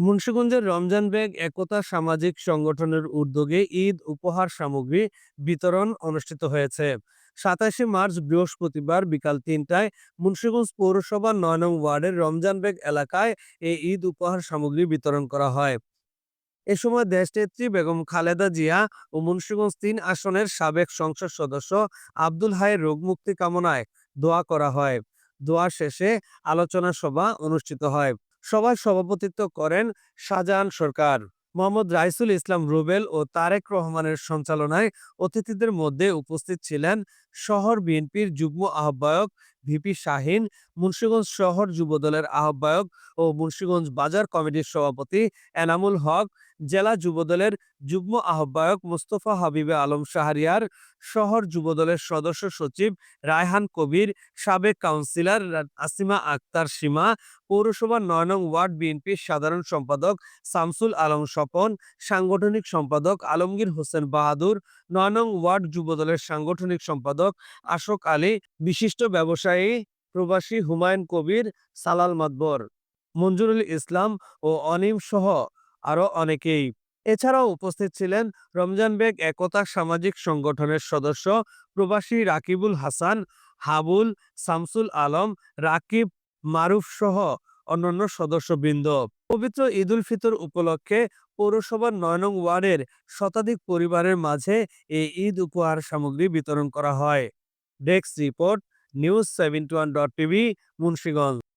মুন্সিগঞ্জের রমজান ব্যাগ, একতা সামাজিক সংগঠনের উদ্যোগে ঈদ উপহার সামগ্রী বিতরণ অনুষ্ঠিত হয়েছে। সাতাশে মার্চ, বৃহস্পতিবার বিকাল তিনটায় মুন্সিগঞ্জ পৌরসভার নয় নং ওয়ার্ডের রমজান ব্যাগ এলাকায় এই ঈদ উপহার সামগ্রী বিতরণ করা হয়। এ সময় দেশনেত্রী বেগম খালেদা জিয়া ও মুন্সিগঞ্জ তিন আসনের সাবেক সংসদ সদস্য আব্দুল হাইয়ের রোগমুক্তি কামনায় দোয়া করা হয়। দোয়া শেষে আলোচনা সভা অনুষ্ঠিত হয়। সভায় সভাপতিত্ব করেন শাহজাহান সরকার, মোহাম্মদ রাইসুল ইসলাম রুবেল ও তারেক রহমানের সঞ্চালনায় অতিথিদের মধ্যে উপস্থিত ছিলেন শহর বিএনপির যুগ্ম আহ্বায়ক ভিপি শাহিন, মুন্সিগঞ্জ শহর যুবদলের আহ্বায়ক ও মুন্সিগঞ্জ বাজার কমিটির সভাপতি এনামুল হক, জেলা যুবদলের যুগ্ম আহ্বায়ক মোস্তফা হাবিবে আলম শাহরিয়ার, শহর যুবদলের সদস্য সচিব রায়হান কবির, সাবেক কাউন্সিলর আসিমা আক্তার সীমা, পৌরসভার নয় নং ওয়ার্ড বিএনপির সাধারণ সম্পাদক শামসুল আলম স্বপন, সাংগঠনিক সম্পাদক আলমগীর হোসেন বাহাদুর, নয় নং ওয়ার্ড যুবদলের সাংগঠনিক সম্পাদক আশোক আলী, বিশিষ্ট ব্যবসায়ী প্রবাসী হুমায়ুন কবির, সালাল মাতবর, মঞ্জুরুল ইসলাম ও অনিম সহ আরও অনেকেই। এছাড়াও উপস্থিত ছিলেন রমজান বেগ একতা সামাজিক সংগঠনের সদস্য প্রবাসী রাকিবুল হাসান, হাবুল, শামসুল আলম, রাকিব মারুফ সহ অন্যান্য সদস্যবৃন্দ। পবিত্র ঈদুল ফিতর উপলক্ষে পৌরসভার নয় নং ওয়ার্ডের শতাধিক পরিবারের মাঝে এই ঈদ উপহার সামগ্রী বিতরণ করা হয়। Desk report news seventy one dot TV Munshiganj